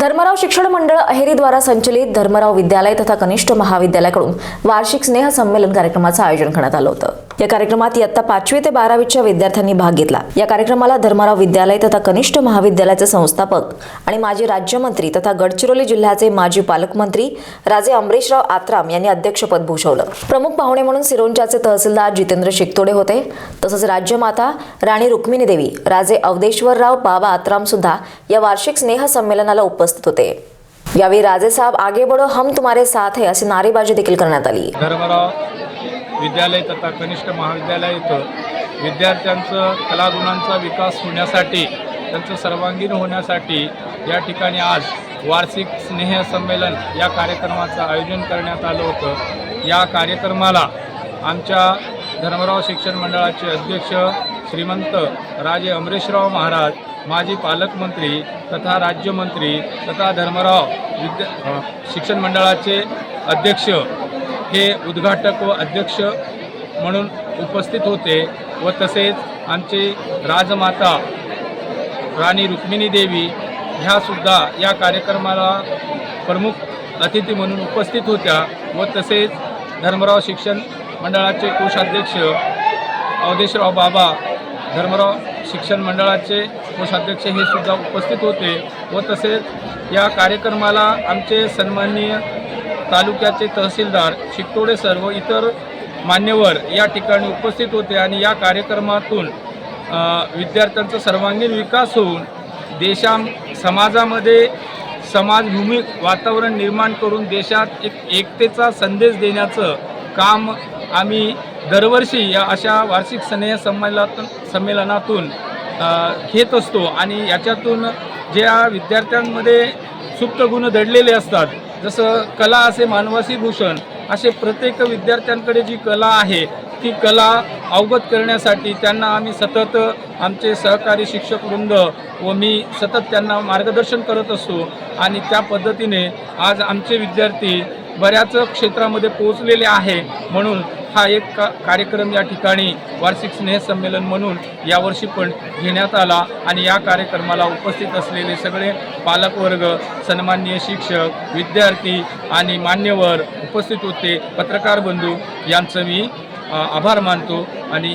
धर्मराव शिक्षण मंडळ अहेरीद्वारा संचलित धर्मराव विद्यालय तथा कनिष्ठ महाविद्यालयाकडून वार्षिक स्नेह संमेलन कार्यक्रमाचं आयोजन करण्यात आलं होतं. या कार्यक्रमात इयत्ता पाचवी ते बारावीच्या विद्यार्थ्यांनी भाग घेतला. या कार्यक्रमाला धर्मराव विद्यालय तथा कनिष्ठ महाविद्यालयाचे संस्थापक आणि माजी राज्यमंत्री तथा गडचिरोली जिल्ह्याचे माजी पालकमंत्री राजे अमरीशराव आत्राम यांनी अध्यक्षपद भूषवलं. प्रमुख पाहुणे म्हणून सिरोंचाचे तहसीलदार जितेंद्र शिकतोडे होते. तसंच राज्यमाता राणी रुक्मिणी देवी राजे अवधेश्वरराव बाबा आत्राम सुद्धा या वार्षिक स्नेह संमेलनाला उपस्थित होते. यावेळी राजे साहेब आगे बढो हम तुम्हारे साथ है अशी नारेबाजी देखील करण्यात आली. धर्मराव विद्यालय तथा कनिष्ठ महाविद्यालय इथं विद्यार्थ्यांचं कलागुणांचा विकास होण्यासाठी त्यांचं सर्वांगीण होण्यासाठी या ठिकाणी आज वार्षिक स्नेह संमेलन या कार्यक्रमाचं आयोजन करण्यात आलं होतं. या कार्यक्रमाला आमच्या धर्मराव शिक्षण मंडळाचे अध्यक्ष श्रीमंत राजे अमरेशराव महाराज माजी पालकमंत्री तथा राज्यमंत्री तथा धर्मराव विद्या शिक्षण मंडळाचे अध्यक्ष हे उद्घाटक व अध्यक्ष म्हणून उपस्थित होते व तसेच आमचे राजमाता राणी रुक्मिणी देवी ह्यासुद्धा या कार्यक्रमाला प्रमुख अतिथी म्हणून उपस्थित होत्या व तसेच धर्मराव शिक्षण मंडळाचे कोषाध्यक्ष अवधेशराव बाबा धर्मराव शिक्षण मंडळाचे कोषाध्यक्ष हे सुद्धा उपस्थित होते व तसेच या कार्यक्रमाला आमचे सन्माननीय तालुक्याचे तहसीलदार शिकतोडे सर व इतर मान्यवर या ठिकाणी उपस्थित होते आणि या कार्यक्रमातून विद्यार्थ्यांचा सर्वांगीण विकास होऊन देशा समाजामध्ये समाजभूमिक वातावरण निर्माण करून देशात एक एकतेचा संदेश देण्याचं काम आम्ही दरवर्षी या अशा वार्षिक स्नेह संमेलनातून संमेलनातून घेत असतो. आणि याच्यातून ज्या विद्यार्थ्यांमध्ये सुप्त गुण दडलेले असतात जसं कला असे मानवासी भूषण असे प्रत्येक विद्यार्थ्यांकडे जी कला आहे ती कला अवगत करण्यासाठी त्यांना आम्ही सतत आमचे सहकारी शिक्षक वृंद व मी सतत त्यांना मार्गदर्शन करत असतो आणि त्या पद्धतीने आज आमचे विद्यार्थी बऱ्याच क्षेत्रामध्ये पोहोचलेले आहे. म्हणून हा एक का कार्यक्रम या ठिकाणी वार्षिक स्नेहसंमेलन म्हणून यावर्षी पण घेण्यात आला आणि या कार्यक्रमाला उपस्थित असलेले सगळे पालकवर्ग सन्माननीय शिक्षक विद्यार्थी आणि मान्यवर उपस्थित होते. पत्रकार बंधू यांचं मी आभार मानतो आणि